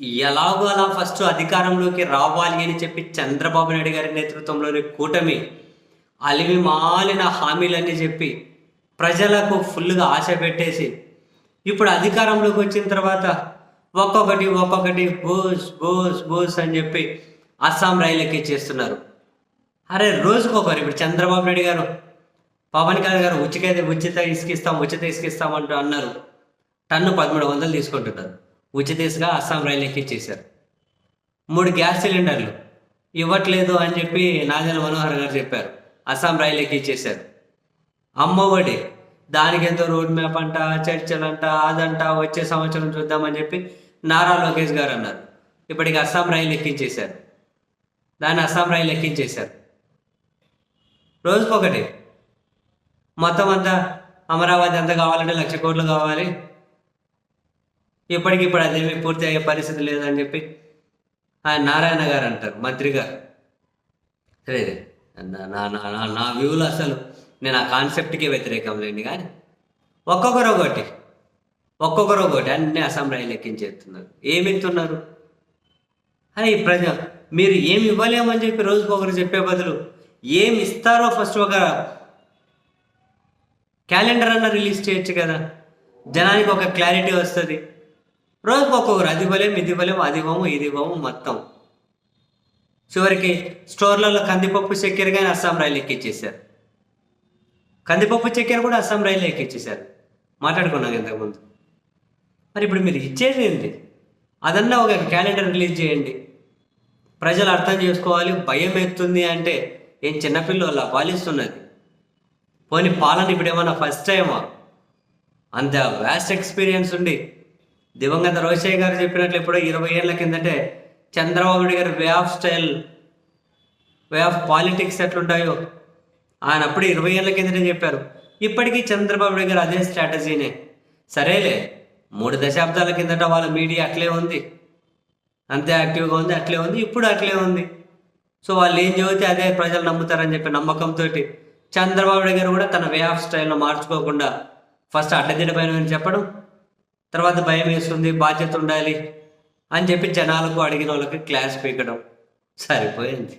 ఎలాగో అలా ఫస్ట్ అధికారంలోకి రావాలి అని చెప్పి చంద్రబాబు నాయుడు గారి నేతృత్వంలోని కూటమి అలివి మాలిన హామీలన్నీ చెప్పి ప్రజలకు ఫుల్గా ఆశ పెట్టేసి ఇప్పుడు అధికారంలోకి వచ్చిన తర్వాత ఒక్కొక్కటి ఒక్కొక్కటి బోస్ బోస్ బోస్ అని చెప్పి అస్సాం రైలుకి చేస్తున్నారు. అరే రోజుకొకరు ఇప్పుడు చంద్రబాబు నాయుడు గారు పవన్ కళ్యాణ్ గారు ఉచిత ఉచిత ఇసుకిస్తాం ఉచిత ఇసుకిస్తాం అంటూ అన్నారు. టన్ను పదమూడు వందలు తీసుకుంటున్నారు. ఉచిత అస్సాం రైలు ఎక్కిచ్చేశారు మూడు గ్యాస్ సిలిండర్లు ఇవ్వట్లేదు అని చెప్పి నాగల మనోహర్ గారు చెప్పారు. అస్సాం రైలు ఎక్కిచ్చేశారు అమ్మఒడి దానికి ఎంతో రోడ్ మ్యాప్ అంట చర్చలంట అదంట వచ్చే సంవత్సరం చూద్దామని చెప్పి నారా లోకేష్ గారు అన్నారు. ఇప్పటికి అస్సాం రైలు ఎక్కించేశారు దాన్ని అస్సాం రైలు ఎక్కించేశారు రోజుకొకటి మొత్తం అంతా అమరావతి ఎంత కావాలంటే లక్ష కోట్లు కావాలి. ఇప్పటికిప్పుడు అదేమీ పూర్తి అయ్యే పరిస్థితి లేదని చెప్పి ఆయన నారాయణ గారు అంటారు మంత్రి గారు సరే నా నా నా- నా వ్యూలో అసలు నేను ఆ కాన్సెప్ట్కి వ్యతిరేకం లేండి కానీ ఒక్కొక్కరు ఒకటి ఒక్కొక్కరు ఒకటి అన్ని అస్సాం లెక్కించేస్తున్నారు ఎక్కించేస్తున్నారు ఏమి ఈ ప్రజ మీరు ఏమి ఇవ్వలేమని చెప్పి రోజుకొకరు చెప్పే బదులు ఏమి ఇస్తారో ఫస్ట్ ఒక క్యాలెండర్ అన్న రిలీజ్ చేయొచ్చు కదా. జనానికి ఒక క్లారిటీ వస్తుంది. రోజుకు ఒక్కొక్కరు అది ఇవ్వలేము ఇది ఇవ్వలేము అది ఇవ్వము ఇది ఇవ్వము మొత్తం. చివరికి స్టోర్లలో కందిపప్పు చక్కెర కానీ అస్సాం రైలు ఎక్కిచ్చేసారు కందిపప్పు చక్కెర కూడా అస్సాం రైలు ఎక్కిచ్చేసారు మాట్లాడుకున్నాం ఇంతకుముందు. మరి ఇప్పుడు మీరు ఇచ్చేది ఏంటి అదన్నా ఒక క్యాలెండర్ రిలీజ్ చేయండి. ప్రజలు అర్థం చేసుకోవాలి భయం ఎత్తుంది అంటే ఏం చిన్నపిల్లల పాలిస్తున్నది. పోనీ పాలన ఇప్పుడు ఏమన్నా ఫస్ట్ టైమా అంత వ్యాస్ట్ ఎక్స్పీరియన్స్ ఉండి దివంగత రోషయ్య గారు చెప్పినట్లు ఎప్పుడో ఇరవై ఏళ్ళ కిందంటే చంద్రబాబు గారి way of style way of politics ఎట్లుంటాయో ఆయన అప్పుడు ఇరవై ఏళ్ళ కిందనే చెప్పారు. ఇప్పటికీ చంద్రబాబు గారు అదే స్ట్రాటజీనే. సరేలే మూడు దశాబ్దాల కిందట వాళ్ళ మీడియా అట్లే ఉంది. అంతే యాక్టివ్గా ఉంది అట్లే ఉంది ఇప్పుడు అట్లే ఉంది. సో వాళ్ళు ఏం చెబితే అదే ప్రజలు నమ్ముతారని చెప్పి నమ్మకంతో చంద్రబాబు గారు కూడా తన వే ఆఫ్ స్టైల్లో మార్చుకోకుండా ఫస్ట్ అడ్డదిడ్డమైన చెప్పడం తర్వాత భయం వేస్తుంది బాధ్యత ఉండాలి అని చెప్పి జనాలకు అడిగిన వాళ్ళకి క్లాస్ పీకడం సరిపోయింది.